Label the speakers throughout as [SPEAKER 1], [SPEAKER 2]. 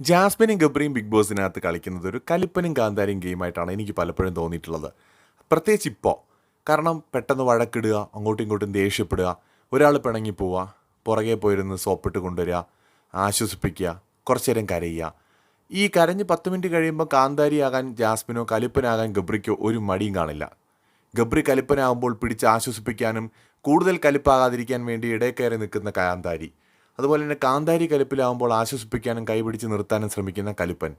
[SPEAKER 1] ജാസ്മിനും ഗബ്രിയും ബിഗ് ബോസിനകത്ത് കളിക്കുന്നത് ഒരു കലിപ്പനും കാന്താരിയും ഗെയിമായിട്ടാണ് എനിക്ക് പലപ്പോഴും തോന്നിയിട്ടുള്ളത്. പ്രത്യേകിച്ച് ഇപ്പോൾ കാരണം പെട്ടെന്ന് വഴക്കിടുക അങ്ങോട്ടും ഇങ്ങോട്ടും ദേഷ്യപ്പെടുക ഒരാൾ പിണങ്ങി പോവുക പുറകെ പോയിരുന്ന് സോപ്പിട്ട് കൊണ്ടുവരിക ആശ്വസിപ്പിക്കുക കുറച്ചു നേരം കരയുക. ഈ കരഞ്ഞ് പത്ത് മിനിറ്റ് കഴിയുമ്പോൾ കാന്താരിയാകാൻ ജാസ്മിനോ കലിപ്പനാകാൻ ഗബ്രിക്കോ ഒരു മടിയും കാണില്ല. ഗബ്രി കലിപ്പനാകുമ്പോൾ പിടിച്ച് ആശ്വസിപ്പിക്കാനും കൂടുതൽ കലിപ്പാകാതിരിക്കാൻ വേണ്ടി ഇടയിൽ നിൽക്കുന്ന കാന്താരി. അതുപോലെ തന്നെ കാന്താരി കലിപ്പിലാവുമ്പോൾ ആശ്വസിപ്പിക്കാനും കൈപിടിച്ച് നിർത്താനും ശ്രമിക്കുന്ന കലിപ്പൻ.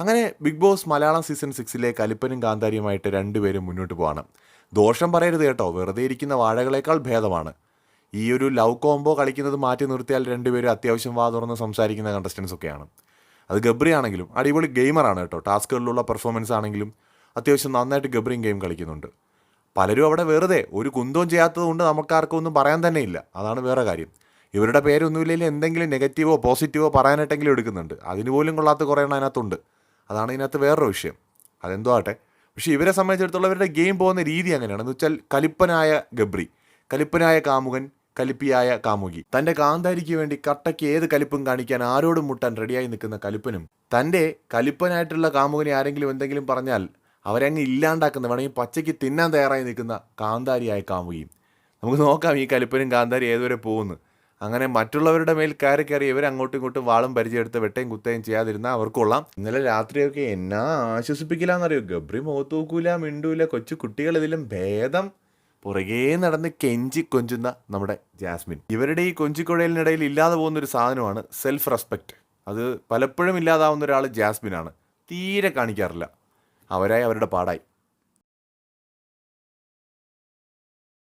[SPEAKER 1] അങ്ങനെ ബിഗ് ബോസ് മലയാളം സീസൺ സിക്സിലെ കലിപ്പനും കാന്താരിയുമായിട്ട് രണ്ടുപേരും മുന്നോട്ട് പോകണം ദോഷം പറയരുത് കേട്ടോ. വെറുതെ ഇരിക്കുന്ന വാഴകളേക്കാൾ ഭേദമാണ്. ഈ ഒരു ലവ് കോംബോ കളിക്കുന്നത് മാറ്റി നിർത്തിയാൽ രണ്ടുപേരും അത്യാവശ്യം വാ തുറന്ന് സംസാരിക്കുന്ന കണ്ടസ്റ്റൻസ് ഒക്കെയാണ്. അത് ഗബ്രി ആണെങ്കിലും അടിപൊളി ഗെയിമറാണ് കേട്ടോ. ടാസ്കുകളിലുള്ള പെർഫോമൻസ് ആണെങ്കിലും അത്യാവശ്യം നന്നായിട്ട് ഗബ്രിയും ഗെയിം കളിക്കുന്നുണ്ട്. പലരും അവിടെ വെറുതെ ഒരു കുന്തവും ചെയ്യാത്തത് കൊണ്ട് നമുക്കാർക്കും ഒന്നും പറയാൻ തന്നെ ഇല്ല. അതാണ് വേറെ കാര്യം. ഇവരുടെ പേരൊന്നുമില്ലെങ്കിൽ എന്തെങ്കിലും നെഗറ്റീവോ പോസിറ്റീവോ പറയാനായിട്ടെങ്കിലും എടുക്കുന്നുണ്ട്. അതിന് പോലും കൊള്ളാത്ത കുറേ എണ്ണം അതിനകത്തുണ്ട്. അതാണ് ഇതിനകത്ത് വേറൊരു വിഷയം. അതെന്തോ ആട്ടെ പക്ഷേ ഇവരെ സംബന്ധിച്ചിടത്തോളം ഇവരുടെ ഗെയിം പോകുന്ന രീതി അങ്ങനെയാണ്. എന്ന് വെച്ചാൽ കലിപ്പനായ ഗബ്രി കലിപ്പനായ കാമുകൻ കലിപ്പിയായ കാമുകി. തന്റെ കാന്താരിക്ക് വേണ്ടി കട്ടയ്ക്ക് ഏത് കലിപ്പും കാണിക്കാൻ ആരോടും മുട്ടാൻ റെഡിയായി നിൽക്കുന്ന കലിപ്പനും തന്റെ കലിപ്പനായിട്ടുള്ള കാമുകനെ ആരെങ്കിലും എന്തെങ്കിലും പറഞ്ഞാൽ അവരങ്ങ് ഇല്ലാണ്ടാക്കുന്ന വേണമെങ്കിൽ പച്ചയ്ക്ക് തിന്നാൻ തയ്യാറായി നിൽക്കുന്ന കാന്താരിയായ കാമുകിയും. നമുക്ക് നോക്കാം ഈ കലിപ്പനും കാന്താരി ഏതുവരെ പോകുന്നു. അങ്ങനെ മറ്റുള്ളവരുടെ മേൽ കയറി കയറി ഇവർ അങ്ങോട്ടും ഇങ്ങോട്ടും വാളും പരിചയമെടുത്ത് വെട്ടയും കുത്തയും ചെയ്യാതിരുന്നാൽ അവർക്ക് ഇന്നലെ രാത്രിയൊക്കെ എന്നാ ആശ്വസിപ്പിക്കില്ലാന്നറിയോ? ഗബ്രി മുഖത്ത് നോക്കൂല മിണ്ടൂല കൊച്ചു കുട്ടികൾ ഇതിലും ഭേദം. പുറകേ നടന്ന് കെഞ്ചി കൊഞ്ചുന്ന നമ്മുടെ ജാസ്മിൻ. ഇവരുടെ ഈ കൊഞ്ചിക്കുഴലിനിടയിൽ ഇല്ലാതെ പോകുന്ന ഒരു സാധനമാണ് സെൽഫ് റെസ്പെക്റ്റ് അത് പലപ്പോഴും ഇല്ലാതാവുന്ന ഒരാൾ ജാസ്മിനാണ്. തീരെ കാണിക്കാറില്ല. അവരായി അവരുടെ പാടായി.